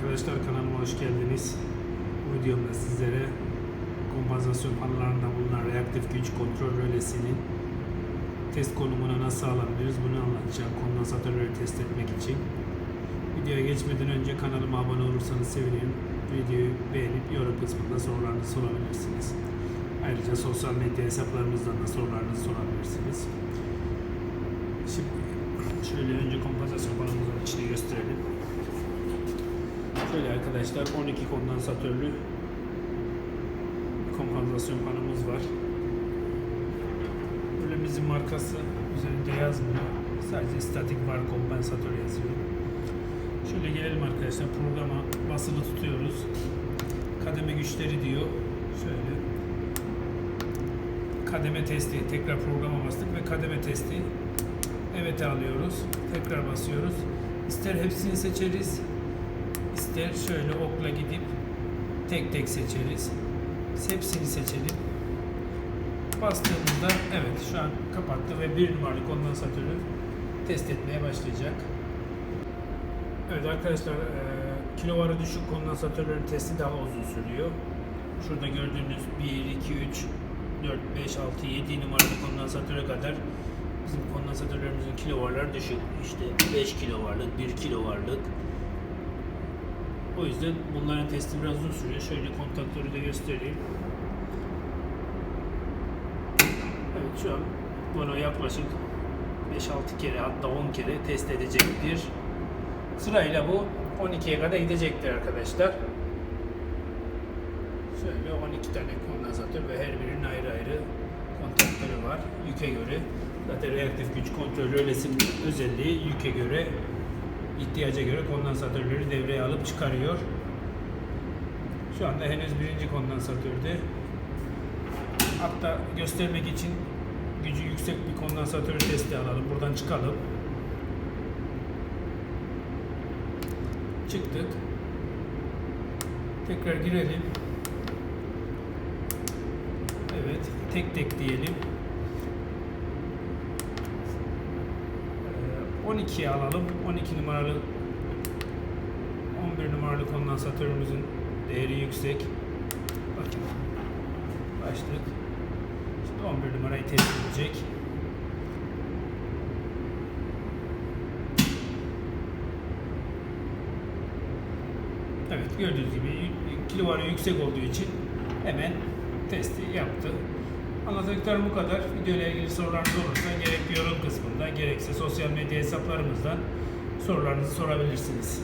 Arkadaşlar kanalıma hoş geldiniz. Bu videomda sizlere kompansasyon panolarında bulunan reaktif güç kontrol rölesinin test konumuna nasıl alabiliriz bunu anlatacağım kondansatörleri test etmek için. Videoya geçmeden önce kanalıma abone olursanız sevinirim. Videoyu beğenip yorum kısmında sorularınızı sorabilirsiniz. Ayrıca sosyal medya hesaplarımızdan da sorularınızı sorabilirsiniz. Şimdi şöyle önce Şöyle arkadaşlar 12 kondansatörlü kompansasyon panomuz var. Böyle bizim markası üzerinde yazmıyor. Sadece statik var kompansatör yazıyor. Şöyle gelelim arkadaşlar programa basılı tutuyoruz. Kademe güçleri diyor. Şöyle kademe testi tekrar programa bastık ve kademe testi evet alıyoruz. Tekrar basıyoruz. İster hepsini seçeriz. İster şöyle okla gidip tek tek seçeriz. Hepsini seçelim. Bastığımızda evet şu an kapattı ve bir numaralı kondansatörü test etmeye başlayacak. Evet arkadaşlar e, kilovarı düşük kondansatörlerin testi daha uzun sürüyor. Şurada gördüğünüz 1, 2, 3, 4, 5, 6, 7 numaralı kondansatöre kadar bizim kondansatörlerimizin kilovarları düşük. İşte 5 kilovarlık, 1 kilovarlık. O yüzden bunların testi biraz uzun sürüyor. Şöyle kontaktörü de göstereyim. Evet şu an bunu yaklaşık 5-6 kere hatta 10 kere test edecektir. Sırayla bu 12'ye kadar gidecektir arkadaşlar. Şöyle 12 tane kondansatör ve her birinin ayrı ayrı kontaktörü var yüke göre. Zaten reaktif güç kontrol rölesinin özelliği yüke göre ihtiyaca göre kondansatörleri devreye alıp çıkarıyor. Şu anda henüz birinci kondansatörde. Hatta göstermek için gücü yüksek bir kondansatör testi alalım. Buradan çıkalım. Çıktık. Tekrar girelim. Evet. Tek tek diyelim. 12'ye alalım. 12 numaralı 11 numaralı kondansatörümüzün değeri yüksek. Bakın. Başlık. Şimdi 11 numarayı test edecek. Evet gördüğünüz gibi kilovarı yüksek olduğu için hemen testi yaptı. Anlatacaklarım bu kadar. Video ile ilgili sorularınız olursa gerek yorum kısmında gerekse sosyal medya hesaplarımızdan sorularınızı sorabilirsiniz.